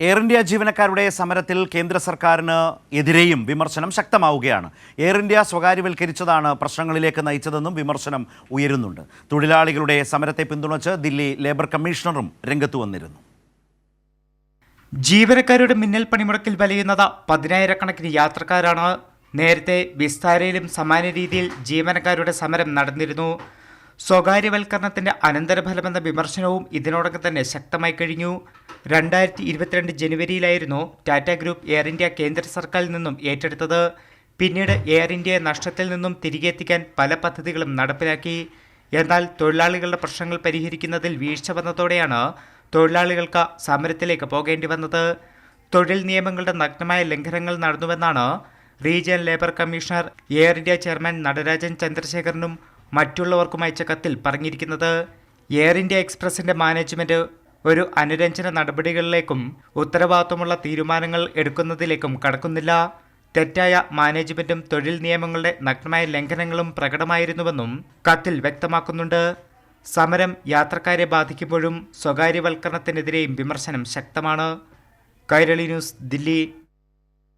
Air India ജീവനക്കാരുടെ സമരത്തിൽ കേന്ദ്ര സർക്കാരിന് എതിരെയും വിമർശനം ശക്തമാവുകയാണ്. എയർ ഇന്ത്യ സ്വകാര്യവൽക്കരിച്ചതാണ് പ്രശ്നങ്ങളിലേക്ക് നയിച്ചതെന്നും വിമർശനം ഉയരുന്നുണ്ട്. തൊഴിലാളികളുടെ സമരത്തെ പിന്തുണച്ച് ദില്ലി ലേബർ കമ്മീഷണറും രംഗത്തു വന്നിരുന്നു. ജീവനക്കാരുടെ മിന്നൽ പണിമുടക്കിൽ വലയുന്നത് പതിനായിരക്കണക്കിന് യാത്രക്കാരാണ്. നേരത്തെ വിസ്താരയിലും സമാന രീതിയിൽ ജീവനക്കാരുടെ സമരം നടന്നിരുന്നു. സ്വകാര്യവൽക്കരണത്തിന്റെ അനന്തരഫലമെന്ന വിമർശനവും ഇതിനോടകം തന്നെ ശക്തമായി കഴിഞ്ഞു. രണ്ടായിരത്തി ഇരുപത്തിരണ്ട് ജനുവരിയിലായിരുന്നു ടാറ്റ ഗ്രൂപ്പ് എയർ ഇന്ത്യ കേന്ദ്ര സർക്കാരിൽ നിന്നും ഏറ്റെടുത്തത്. പിന്നീട് എയർ ഇന്ത്യയെ നഷ്ടത്തിൽ നിന്നും തിരികെ എത്തിക്കാൻ പല പദ്ധതികളും നടപ്പിലാക്കി. എന്നാൽ തൊഴിലാളികളുടെ പ്രശ്നങ്ങൾ പരിഹരിക്കുന്നതിൽ വീഴ്ച വന്നതോടെയാണ് തൊഴിലാളികൾക്ക് സമരത്തിലേക്ക് പോകേണ്ടി വന്നത്. തൊഴിൽ നിയമങ്ങളുടെ നഗ്നമായ ലംഘനങ്ങൾ നടന്നുവെന്നാണ് region labour commissioner air India chairman Natarajan ചന്ദ്രശേഖരനും മറ്റുള്ളവർക്കും അയച്ച കത്തിൽ പറഞ്ഞിരിക്കുന്നത്. എയർ ഇന്ത്യ എക്സ്പ്രസിന്റെ മാനേജ്മെന്റ് ഒരു അനുരഞ്ജന നടപടികളിലേക്കും ഉത്തരവാദിത്വമുള്ള തീരുമാനങ്ങൾ എടുക്കുന്നതിലേക്കും കടക്കുന്നില്ല. തെറ്റായ മാനേജ്മെന്റും തൊഴിൽ നിയമങ്ങളുടെ നഗ്നമായ ലംഘനങ്ങളും പ്രകടമായിരുന്നുവെന്നും കത്തിൽ വ്യക്തമാക്കുന്നുണ്ട്. സമരം യാത്രക്കാരെ ബാധിക്കുമ്പോഴും സ്വകാര്യവൽക്കരണത്തിനെതിരെയും വിമർശനം ശക്തമാണ്. കൈരളി ന്യൂസ് ദില്ലി.